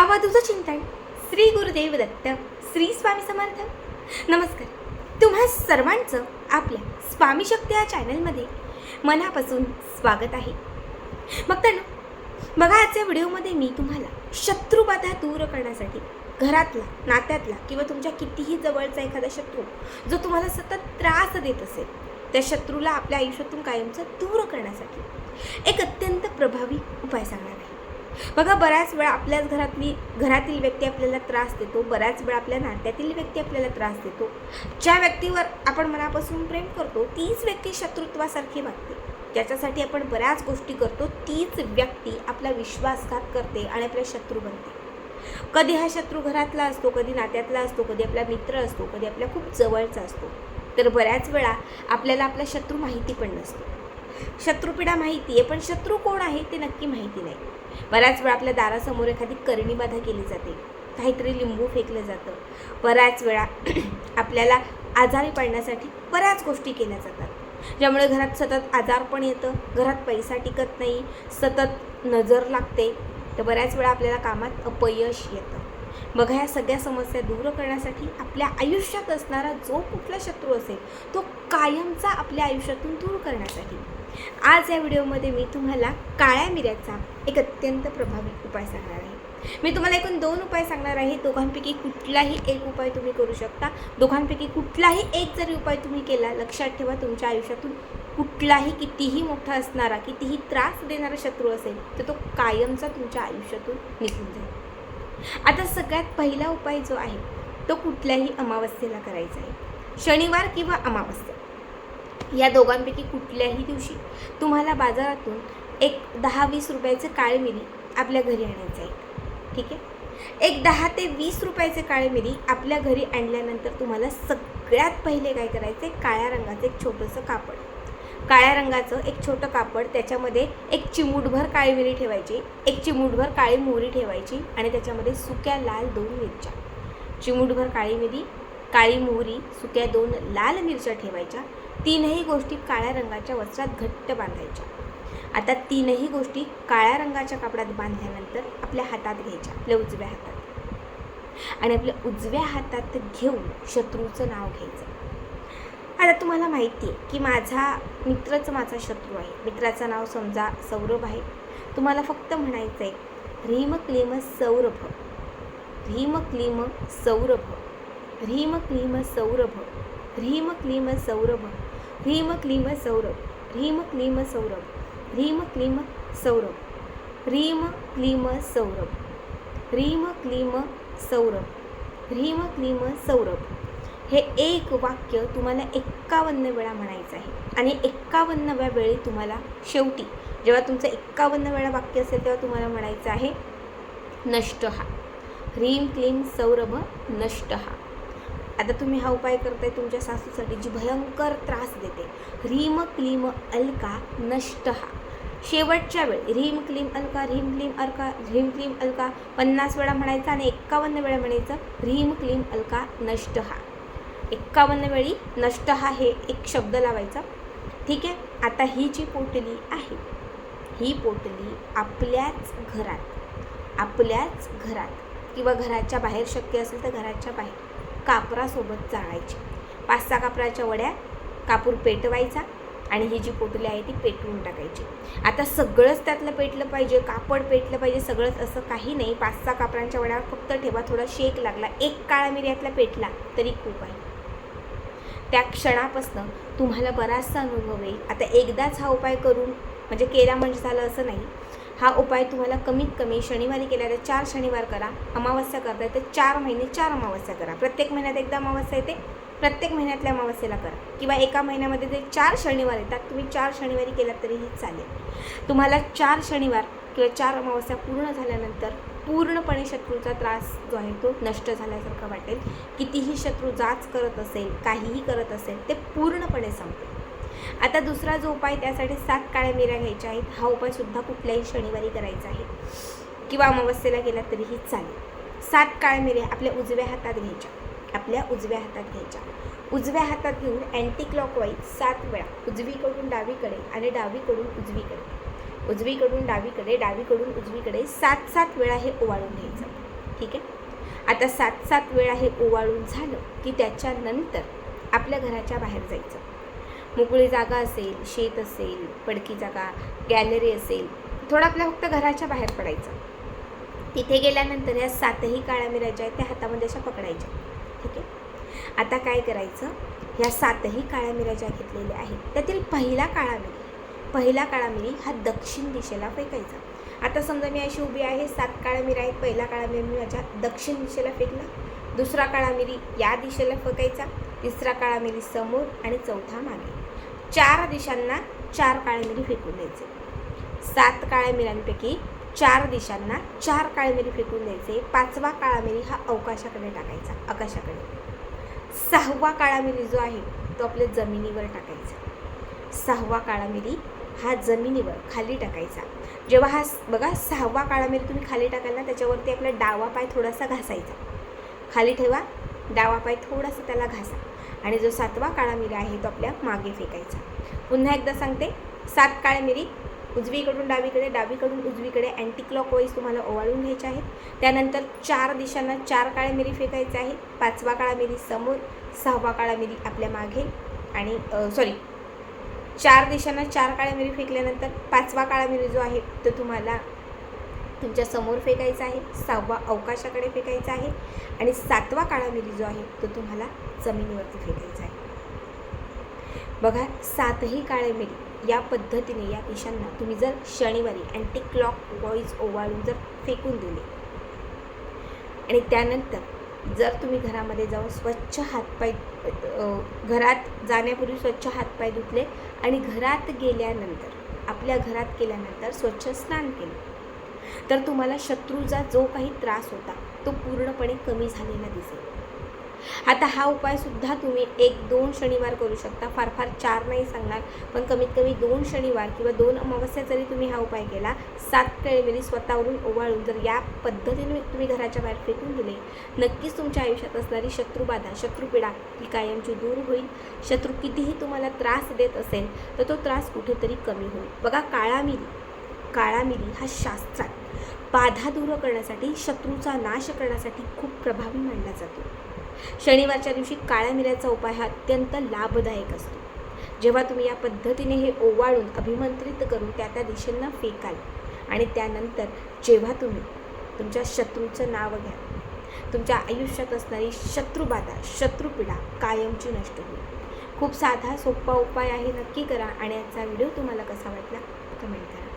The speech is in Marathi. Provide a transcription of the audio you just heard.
आवाजूचं चिंतन श्री गुरुदेव दत्त श्री स्वामी समर्थ. नमस्कार. तुम्हा सर्वांचं आपल्या स्वामी शक्ती या चॅनलमध्ये मनापासून स्वागत आहे. मग तर बघा आजच्या व्हिडिओमध्ये मी तुम्हाला शत्रुबाधा दूर करण्यासाठी घरातला नात्यातला किंवा तुमच्या कितीही जवळचा एखादा शत्रू जो तुम्हाला सतत त्रास देत असेल त्या शत्रूला आपल्या आयुष्यातून कायमचं दूर करण्यासाठी एक अत्यंत प्रभावी उपाय सांगणार आहे. बघा बऱ्याच वेळा आपल्याच घरातली घरातील व्यक्ती आपल्याला त्रास देतो. बऱ्याच वेळा आपल्या नात्यातील व्यक्ती आपल्याला त्रास देतो. ज्या व्यक्तीवर आपण मनापासून प्रेम करतो तीच व्यक्ती शत्रुत्वासारखी वागते. ज्याच्यासाठी आपण बऱ्याच गोष्टी करतो. तीच व्यक्ती आपला विश्वासघात करते आणि आपला शत्रू बनते. कधी हा शत्रू घरातला असतो कधी नात्यातला असतो कधी आपला मित्र असतो कधी आपल्या खूप जवळचा असतो. तर बऱ्याच वेळा आपल्याला आपला शत्रू माहिती पण नसतो. शत्रुपीडा माहिती आहे पण शत्रू कोण आहे ते नक्की माहिती नाही. बऱ्याच वेळा आपल्या दारासमोर एखादी करणी बाधा केली जाते. काहीतरी लिंबू फेकलं जातं. बऱ्याच वेळा आपल्याला आजारी पडण्यासाठी बऱ्याच गोष्टी केल्या जातात. ज्यामुळे घरात सतत आजार पण येतं घरात पैसा टिकत नाही सतत नजर लागते तर बऱ्याच वेळा आपल्याला कामात अपयश येतं. बघा ह्या सगळ्या समस्या दूर करण्यासाठी आपल्या आयुष्यात असणारा जो कुठला शत्रू असेल तो कायमचा आपल्या आयुष्यातून दूर करण्यासाठी. आज या व्हिडिओमध्ये मी तुम्हाला काळ्या मिऱ्याचा एक अत्यंत प्रभावी उपाय सांगणार आहे. मी तुम्हाला एकूण दोन उपाय सांगणार आहे. दोघांपैकी कुठलाही एक उपाय तुम्ही करू शकता. दोघांपैकी कुठलाही एक जरी उपाय तुम्ही केला लक्षात ठेवा तुमच्या आयुष्यातून कुठलाही कितीही मोठा असणारा कितीही त्रास देणारा शत्रू असेल तर तो कायमचा तुमच्या आयुष्यातून निघून जाईल. आता सगळ्यात पहिला उपाय जो आहे तो कुठल्याही अमावस्येला करायचा आहे. शनिवार किंवा अमावस्या. या दोघांपैकी कुठल्याही दिवशी तुम्हाला बाजारातून एक दहा वीस रुपयाचे काळे मिरी आपल्या घरी आणायचं आहे ठीक आहे? एक दहा ते वीस रुपयाचे काळे मिरी आपल्या घरी आणल्यानंतर तुम्हाला सगळ्यात पहिले काय करायचं आहे काळ्या रंगाचं एक छोटंसं कापड. काळ्या रंगाचं एक छोटं कापड त्याच्यामध्ये एक चिमूटभर काळी मिरी ठेवायची एक चिमूटभर काळी मोहरी ठेवायची आणि त्याच्यामध्ये सुक्या लाल दोन मिरच्या. चिमूटभर काळी मिरी काळी मोहरी सुक्या दोन लाल मिरच्या ठेवायच्या. तीनही गोष्टी काळ्या रंगाच्या वस्त्रात घट्ट बांधायच्या. आता तीनही गोष्टी काळ्या रंगाच्या कापडात बांधल्यानंतर आपल्या हातात घ्यायच्या आपल्या उजव्या हातात. आणि आपल्या उजव्या हातात घेऊन शत्रूचं नाव घ्यायचं. आता तुम्हाला माहिती आहे की माझा मित्रच माझा शत्रू आहे. मित्राचं नाव समजा सौरभ आहे. तुम्हाला फक्त म्हणायचं आहे ह्रीम क्लीम सौरभ ह्रीम क्लीम सौरभ ह्रीम क्लीम सौरभ ह्रीम क्लीम सौरभ. ह्रीम क्लीम सौरभ ह्रीम क्लीम सौरभ ह्रीम क्लीम सौरभ ह्रीम क्लीम सौरभ ह्रीम क्लीम सौरभ ह्रीम क्लीम सौरभ. हे एक वाक्य तुम्हाला एक्कावन्न वेळा म्हणायचं आहे. आणि एक्कावन्नव्या वेळी तुम्हाला शेवटी जेव्हा तुमचं एक्कावन्न वेळा वाक्य असेल तेव्हा तुम्हाला म्हणायचं आहे नष्ट हा ह्रीम क्लीम सौरभ नष्ट हा आता तुम्ही हा उपाय करताय तुमच्या सासूसाठी जी भयंकर त्रास देते. ह्रीम क्लीम अलका नष्ट हा शेवटच्या वेळी ह्रीम क्लीम अलका ह्रीम क्लीम अलका ह्रीम क्लीम अलका पन्नास वेळा म्हणायचं आणि एक्कावन्न वेळा म्हणायचं ह्रीम क्लीम अलका नष्ट हा एक्कावन्न वेळी नष्ट हा हे एक शब्द लावायचा. ठीक आहे? आता ही जी पोटली आहे ही पोटली आपल्याच घरात आपल्याच घरात. किंवा घराच्या बाहेर शक्य असेल तर घराच्या बाहेर. कापरासोबत चाळायची. पाच सहा कापराच्या वड्या कापूर पेटवायचा आणि ही जी पोटली आहे ती पेटवून टाकायची. आता सगळंच त्यातलं पेटलं पाहिजे कापड पेटलं पाहिजे सगळंच असं काही नाही. पाच सहा कापरांच्या वड्या फक्त ठेवा थोडा शेक लागला. एक काळा मिऱ्यातला पेटला तरी खूप आहे. त्या क्षणापासून तुम्हाला बराचसा अनुभव येईल. आता एकदाच हा उपाय करून म्हणजे केला म्हणजे झालं असं नाही. हा उपाय तुम्हाला कमीत कमी शनिवारी केला तर चार शनिवार करा अमावस्या करताय तर चार महिने चार अमावस्या करा. प्रत्येक महिन्यात एकदा अमावस्या येते प्रत्येक महिन्यातल्या अमावस्येला करा. किंवा एका महिन्यामध्ये जे चार शनिवार येतात तुम्ही चार शनिवारी केलात तरीही चालेल. तुम्हाला चार शनिवार किंवा चार अमावस्या पूर्ण झाल्यानंतर पूर्णपणे शत्रूचा त्रास जो आहे तो नष्ट झाल्यासारखा वाटेल. कितीही शत्रू जाच करत असेल काहीही करत असेल ते पूर्णपणे संपेल. आता दुसरा जो उपाय त्यासाठी सात काळ्या मिऱ्या घ्यायच्या आहेत. हा उपायसुद्धा कुठल्याही शनिवारी करायचा आहे. किंवा अमावस्येला गेला तरीही चालेल. सात काळ्या मिऱ्या आपल्या उजव्या हातात घ्यायच्या. आपल्या उजव्या हातात घ्यायच्या. उजव्या हातात घेऊन अँटी क्लॉकवाईज सात वेळा उजवीकडून डावीकडे आणि डावीकडून उजवीकडे. उजवीकडून डावीकडे डावीकडून उजवीकडे सात सात वेळा हे ओवाळून घ्यायचं. ठीक आहे? आता सात सात वेळा हे ओवाळून झालं की त्याच्यानंतर आपल्या घराच्या बाहेर जायचं. मोकळी जागा असेल शेत असेल पडकी जागा गॅलरी असेल थोडं आपल्या फक्त घराच्या बाहेर पडायचं. तिथे गेल्यानंतर या सातही काळ्या मिऱ्या ज्या आहेत त्या हातामध्ये अशा पकडायच्या. ठीक आहे? आता काय करायचं? ह्या सातही काळ्या मिऱ्या ज्या घेतलेल्या आहेत. त्यातील पहिला काळा मिरी पहिला काळा मिरी हा दक्षिण दिशेला फेकायचा. आता समजा मी अशी उभी आहे सात काळ्या मिरा आहेत पहिला काळा मिरी मी माझ्या दक्षिण दिशेला फेकला. दुसरा काळा मिरी या दिशेला फेकायचा. तिसरा काळा मिरी समोर आणि चौथा मागे. चार दिशांना चार काळे मिरी फेकून द्यायचे. सात काळ्या मिऱ्यांपैकी चार दिशांना चार काळे मिरी फेकून द्यायचे. पाचवा काळा मिरी हा अवकाशाकडे टाकायचा आकाशाकडे. सहावा काळा मिरी जो आहे तो आपल्या जमिनीवर टाकायचा. सहावा काळा मिरी हा जमिनीवर खाली टाकायचा. जेव्हा हा बघा सहावा काळा मिरी तुम्ही खाली टाकाल ना त्याच्यावरती आपला डावा पाय थोडासा घासायचा. खाली ठेवा डावा पाय थोडासा त्याला घासा. आणि जो सातवा काळा मिरी आहे तो आपल्या मागे फेकायचा. पुन्हा एकदा सांगते सात काळ्या मिरी उजवीकडून डावीकडे डावीकडून उजवीकडे अँटी क्लॉक वाईज तुम्हाला ओवाळून घ्यायचे आहेत. त्यानंतर चार दिशांना चार काळ्या मिरी फेकायचे आहेत. पाचवा काळा मिरी समोर सहावा काळा मिरी आपल्या मागे आणि सॉरी चार दिशांना चार काळ्या मिरी फेकल्यानंतर पाचवा काळा मिरी जो आहे तो तुम्हाला तुमच्यासमोर फेकायचा आहे. सहावा अवकाशाकडे फेकायचा आहे. आणि सातवा काळा मिरी जो आहे तो तुम्हाला जमिनीवरती फेकायचा आहे. बघा सातही काळे मिरी या पद्धतीने या पिशांना तुम्ही जर शनिवारी अँटी क्लॉक वाईज ओवाळून जर फेकून दिले आणि त्यानंतर जर तुम्ही घरामध्ये जाऊन स्वच्छ हातपाय घरात जाण्यापूर्वी स्वच्छ हातपाय धुतले आणि घरात गेल्यानंतर आपल्या घरात गेल्यानंतर स्वच्छ स्नान केलं तर तुम्हाला शत्रूचा जो काही त्रास होता तो पूर्णपणे कमी झालेला दिसेल. आता हा उपायसुद्धा तुम्ही एक दोन शनिवार करू शकता. फार फार चार नाही सांगणार पण कमीत कमी दोन शनिवार किंवा दोन अमावस्या जरी तुम्ही हा उपाय केला सात केळमिरी स्वतःवरून ओवाळून जर या पद्धतीने तुम्ही घराच्या बाहेर फेकून दिले नक्कीच तुमच्या आयुष्यात असणारी शत्रुबाधा शत्रुपीडा ही कायमची दूर होईल. शत्रू कितीही तुम्हाला त्रास देत असेल तर तो त्रास कुठेतरी कमी होईल. बघा काळा मिरी काळा मिरी हा शास्त्रात बाधा दूर करण्यासाठी शत्रूचा नाश करण्यासाठी खूप प्रभावी मानला जातो. शनिवारच्या दिवशी काळ्या मिऱ्याचा उपाय हा अत्यंत लाभदायक असतो. जेव्हा तुम्ही या पद्धतीने हे ओवाळून अभिमंत्रित करून त्या त्या दिशेंना फेकाल आणि त्यानंतर जेव्हा तुम्ही तुमच्या शत्रूचं नाव घ्या तुमच्या आयुष्यात असणारी शत्रुबाधा शत्रुपीडा कायमची नष्ट होईल. खूप साधा सोपा उपाय आहे. नक्की करा आणि याचा व्हिडिओ तुम्हाला कसा वाटला कमेंट करा.